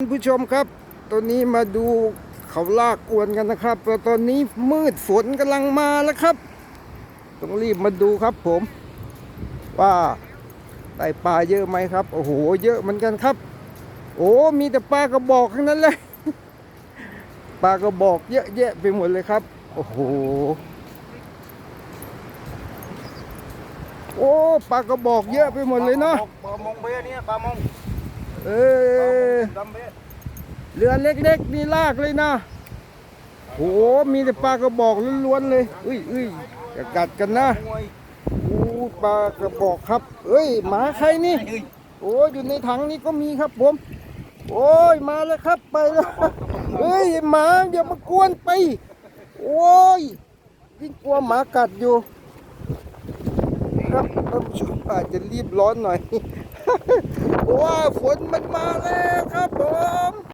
ท่านผู้ชมครับ ตอนนี้มาดูเขาลากอวนกันนะครับแต่ตอนนี้มืดฝนกำลังมาแล้วครับ ต้องรีบมาดูครับผม ว่าได้ปลาเยอะไหมครับ โอ้โห เยอะเหมือนกันครับ โอ้มีแต่ปลากระบอกทั้งนั้นเลย ปลากระบอกเยอะแยะไปหมดเลยครับ โอ้โห โอ้ปลากระบอกเยอะไปหมดเลยเนาะ ปลามงเบี้ยเนี่ยปลามง เอปลามองดำ เรือเล็กๆนี่ลากเลยนะโอ้มีแต่ปลากระบอกล้วนๆเลยอุ้ยอุ้ยจะกัดกันนะโอ้ปลากระบอกครับ เอ้ยหมาใครนี่ โอ้อยู่ในถังนี้ก็มีครับผม โอ้ยมาแล้วครับไปแล้วเฮ้ยหมาอย่ามากวนไป โอ้ยยิ่งกลัวหมากัดอยู่ ครับอาจจะรีบร้อนหน่อยว่าฝนมันมาแล้ว